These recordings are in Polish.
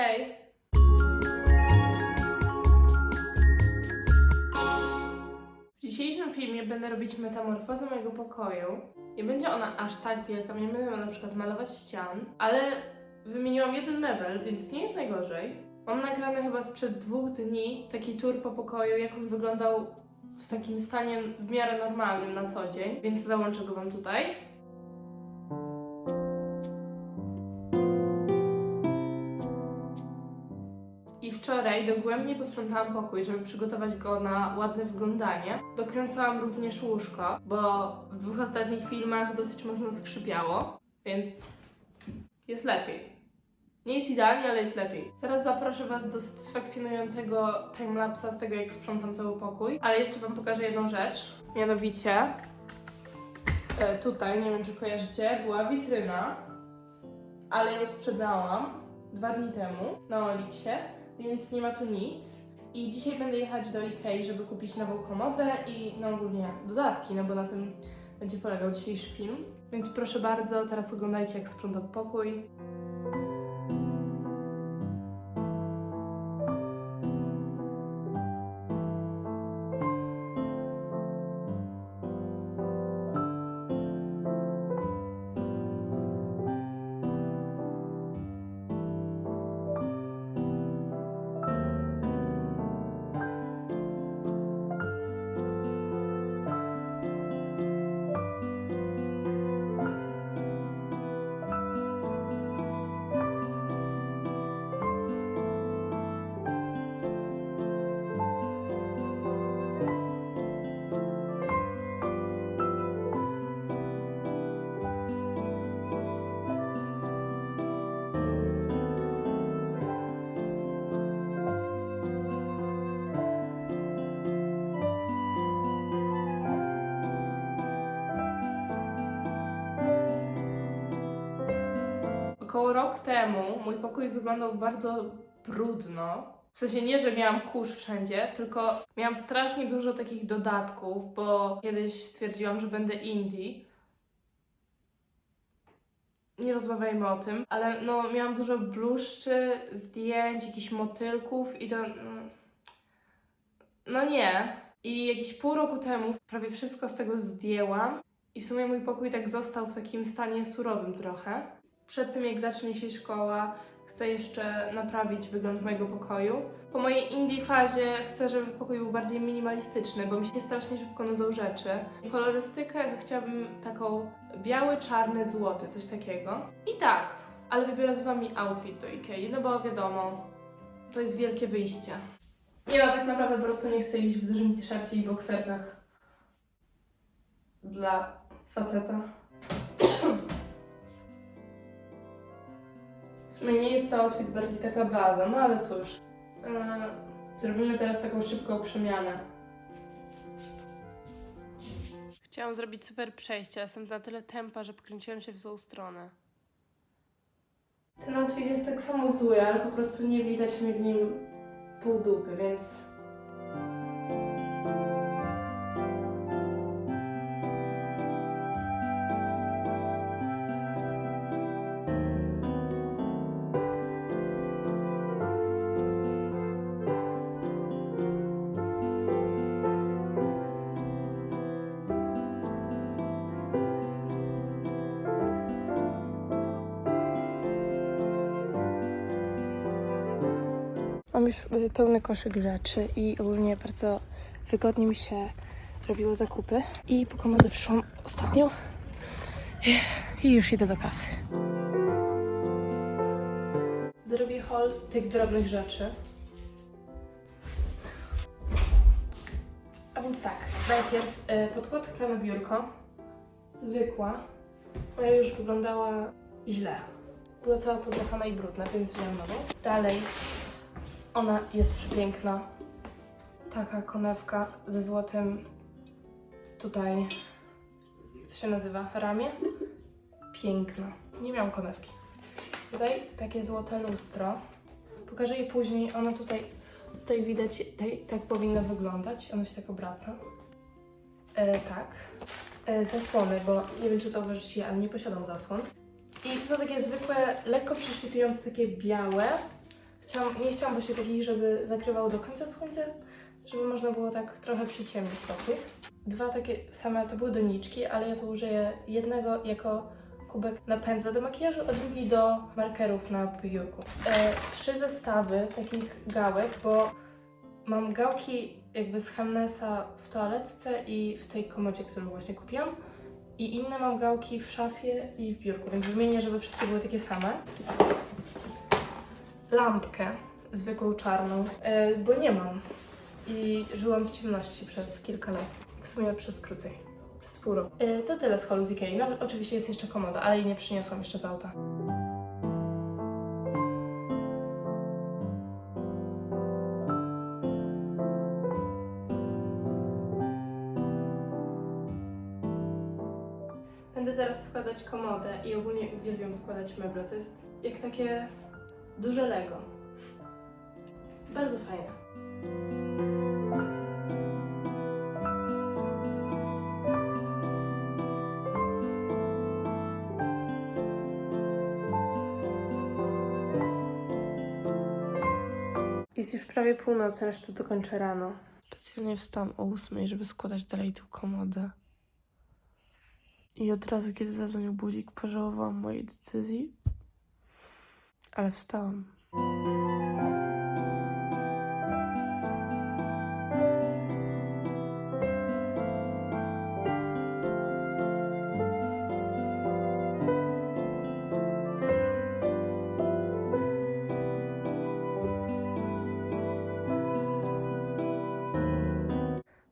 Hej! W dzisiejszym filmie będę robić metamorfozę mojego pokoju. Nie będzie ona aż tak wielka, nie będę na przykład malować ścian, ale wymieniłam jeden mebel, więc nie jest najgorzej. Mam nagrany chyba sprzed dwóch dni taki tour po pokoju, jak on wyglądał w takim stanie w miarę normalnym na co dzień, więc załączę go Wam tutaj. Wczoraj dogłębnie posprzątałam pokój, żeby przygotować go na ładne wyglądanie. Dokręcałam również łóżko, bo w dwóch ostatnich filmach dosyć mocno skrzypiało, więc jest lepiej. Nie jest idealnie, ale jest lepiej. Teraz zaproszę Was do satysfakcjonującego timelapsa z tego, jak sprzątam cały pokój. Ale jeszcze Wam pokażę jedną rzecz. Mianowicie, e, tutaj, nie wiem czy kojarzycie, była witryna, ale ją sprzedałam dwa dni temu na Oliksie, więc nie ma tu nic. I dzisiaj będę jechać do Ikei, żeby kupić nową komodę i no ogólnie dodatki, no bo na tym będzie polegał dzisiejszy film. Więc proszę bardzo, teraz oglądajcie jak sprzątam pokój. Około rok temu mój pokój wyglądał bardzo brudno. W sensie nie, że miałam kurz wszędzie, tylko miałam strasznie dużo takich dodatków, bo kiedyś stwierdziłam, że będę indie. Nie rozmawiajmy o tym, ale no miałam dużo bluszczy, zdjęć, jakichś motylków i to... No, no nie. I jakieś pół roku temu prawie wszystko z tego zdjęłam i w sumie mój pokój tak został w takim stanie surowym trochę przed tym jak zacznie się szkoła, chcę jeszcze naprawić wygląd mojego pokoju. Po mojej indie fazie chcę, żeby pokój był bardziej minimalistyczny, bo mi się strasznie szybko nudzą rzeczy. Kolorystykę chciałabym taką biały, czarny, złoty, coś takiego. I tak, ale wybiorę z wami outfit do Ikei, no bo wiadomo, to jest wielkie wyjście. Nie no, tak naprawdę po prostu nie chcę iść w dużym t-shircie i bokserkach dla faceta. W sumie nie jest to outfit bardziej taka baza, no ale cóż. Yy, zrobimy teraz taką szybką przemianę. Chciałam zrobić super przejście, ale jestem na tyle tempa, że pokręciłam się w złą stronę. Ten outfit jest tak samo zły, ale po prostu nie widać mi w nim pół dupy, więc... Mam już y, pełny koszyk rzeczy i ogólnie bardzo wygodnie mi się zrobiło zakupy. I po komodę przyszłam ostatnio i już idę do kasy. Zrobię haul tych drobnych rzeczy. A więc tak, najpierw y, podkładka na biurko, zwykła. Moja już wyglądała źle. Była cała podjechana i brudna, więc wziąłem nową. Dalej ona jest przepiękna. Taka konewka ze złotym tutaj, jak to się nazywa, ramię. Piękna. Nie miałam konewki. Tutaj takie złote lustro. Pokażę je później. Ono tutaj, tutaj widać, tutaj, tak powinno wyglądać. Ono się tak obraca. E, tak. E, zasłony, bo nie wiem, czy zauważycie, ale nie posiadam zasłon. I to są takie zwykłe, lekko prześwitujące, takie białe, chciałam, nie chciałam właśnie takich, żeby zakrywało do końca słońce, żeby można było tak trochę przyciemnić pokój. Dwa takie same to były doniczki, ale ja tu użyję jednego jako kubek na pędzle do makijażu, a drugi do markerów na biurku. E, trzy zestawy takich gałek, bo mam gałki jakby z Hamnesa w toaletce i w tej komodzie, którą właśnie kupiłam. I inne mam gałki w szafie i w biurku, więc wymienię, żeby wszystkie były takie same. Lampkę, zwykłą czarną, e, bo nie mam. I żyłam w ciemności przez kilka lat. W sumie przez krócej. Z pół roku. E, to tyle z holu z. No oczywiście jest jeszcze komoda, ale jej nie przyniosłam jeszcze z auta. Będę teraz składać komodę i ogólnie uwielbiam składać meble. To jest jak takie duże Lego. Bardzo fajne. Jest już prawie północ, resztę dokończę rano. Specjalnie wstałam o ósmej, żeby składać dalej tą komodę. I od razu, kiedy zadzwonił budzik, pożałowałam mojej decyzji. Ale wstałam.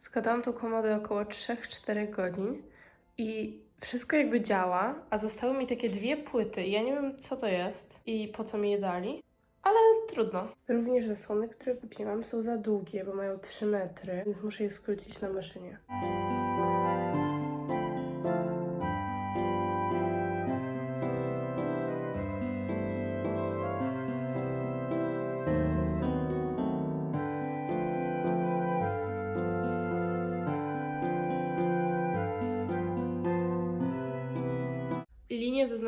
Składałam tą komodę około 3-4 godzin i wszystko jakby działa, a zostały mi takie dwie płyty. Ja nie wiem, co to jest i po co mi je dali, ale trudno. Również zasłony, które wypięłam, są za długie, bo mają 3 metry, więc muszę je skrócić na maszynie.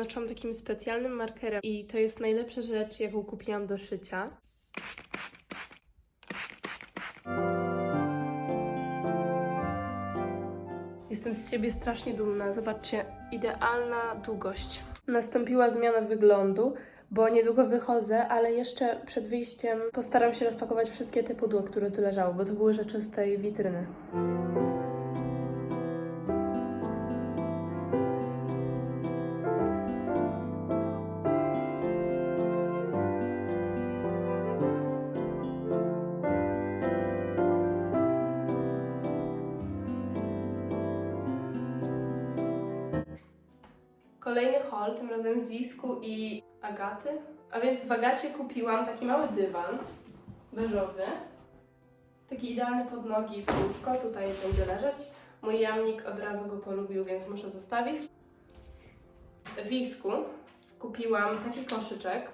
Zaznaczam takim specjalnym markerem i to jest najlepsza rzecz, jaką kupiłam do szycia. Jestem z siebie strasznie dumna. Zobaczcie, idealna długość. Nastąpiła zmiana wyglądu, bo niedługo wychodzę, ale jeszcze przed wyjściem postaram się rozpakować wszystkie te pudła, które tu leżały, bo to były rzeczy z tej witryny. Kolejny haul, tym razem z Isku i Agaty. A więc w Agacie kupiłam taki mały dywan beżowy. Taki idealny pod nogi w łóżko, tutaj będzie leżeć. Mój jamnik od razu go polubił, więc muszę zostawić. W Isku kupiłam taki koszyczek.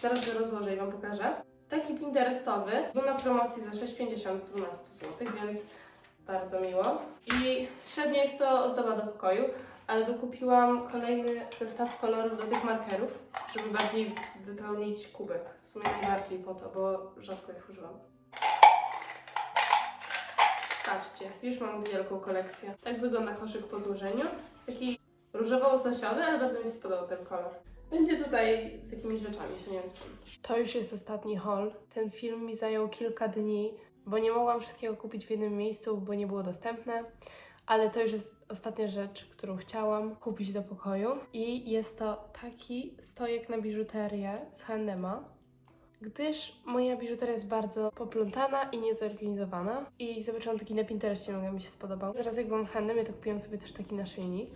Zaraz go rozłożę i Wam pokażę. Taki pinterestowy. Był na promocji za 6,50 z 12 zł, więc bardzo miło. I średnio jest to ozdoba do pokoju, ale dokupiłam kolejny zestaw kolorów do tych markerów, żeby bardziej wypełnić kubek. W sumie najbardziej po to, bo rzadko ich używam. Patrzcie, już mam wielką kolekcję. Tak wygląda koszyk po złożeniu. Jest taki różowo-łososiowy, ale bardzo mi się spodobał ten kolor. Będzie tutaj z jakimiś rzeczami, się nie wiem z. To już jest ostatni haul. Ten film mi zajął kilka dni, bo nie mogłam wszystkiego kupić w jednym miejscu, bo nie było dostępne. Ale to już jest ostatnia rzecz, którą chciałam kupić do pokoju. I jest to taki stojek na biżuterię z H&M'a, gdyż moja biżuteria jest bardzo poplątana i niezorganizowana. I zobaczyłam taki na Pinterestie, mega mi się spodobał. Teraz jak byłam w H&M'ie, to kupiłam sobie też taki naszyjnik.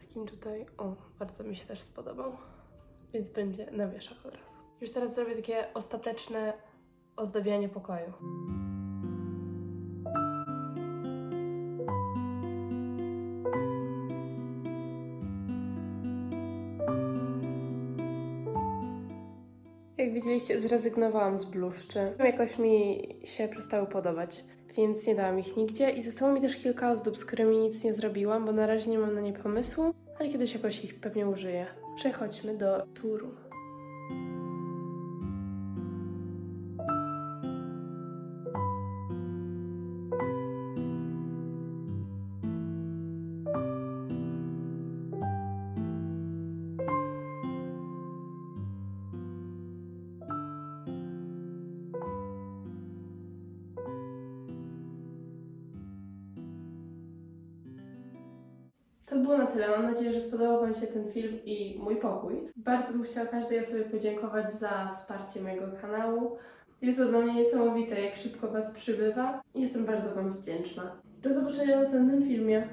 Takim tutaj, o, bardzo mi się też spodobał. Więc będzie na wieszak od razu. Już teraz zrobię takie ostateczne ozdabianie pokoju. Jak widzieliście, zrezygnowałam z bluszczy. Jakoś mi się przestały podobać, więc nie dałam ich nigdzie. I zostało mi też kilka ozdób, z którymi nic nie zrobiłam, bo na razie nie mam na nie pomysłu, ale kiedyś jakoś ich pewnie użyję. Przechodźmy do turu. Było na tyle. Mam nadzieję, że spodobał Wam się ten film i mój pokój. Bardzo bym chciała każdej osobie podziękować za wsparcie mojego kanału. Jest to dla mnie niesamowite, jak szybko Was przybywa. Jestem bardzo Wam wdzięczna. Do zobaczenia w następnym filmie.